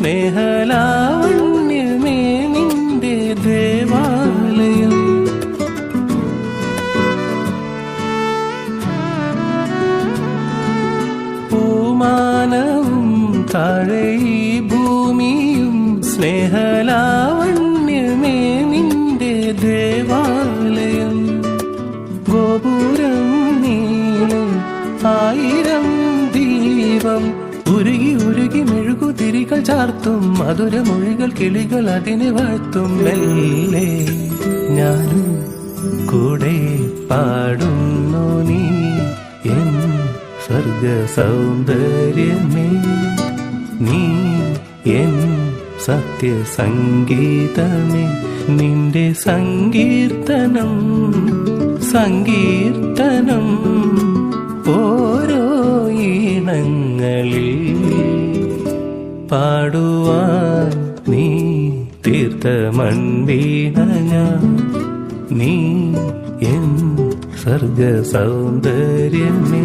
സ്നേഹലാവണ്യമേ നിന്റെ ദേവാലയം. പൂമാനവും താഴെ ഭൂമിയും സ്നേഹലാവണ്യമേ നിന്റെ ദേവാലയം. ഗോപുരം നീളം ആയിരം ദീപം ഉരുകി ഉരുകി ചാർത്തും ചാർത്തും മധുരമൊഴികൾ കിളികൾ അതിനെ വാഴ്ത്തും. മെല്ലെ ഞാനും കൂടെ പാടുന്നു നീ. എൻ സ്വർഗ സൗന്ദര്യമേ നീ എൻ സത്യ സംഗീതമേ നിന്റെ സങ്കീർത്തനം സങ്കീർത്തനം ഓരോ ഈണങ്ങളിൽ പാടുവാൻ നീ തീർത്ത മൺവീണ നീ എൻ സർഗ സൗന്ദര്യമേ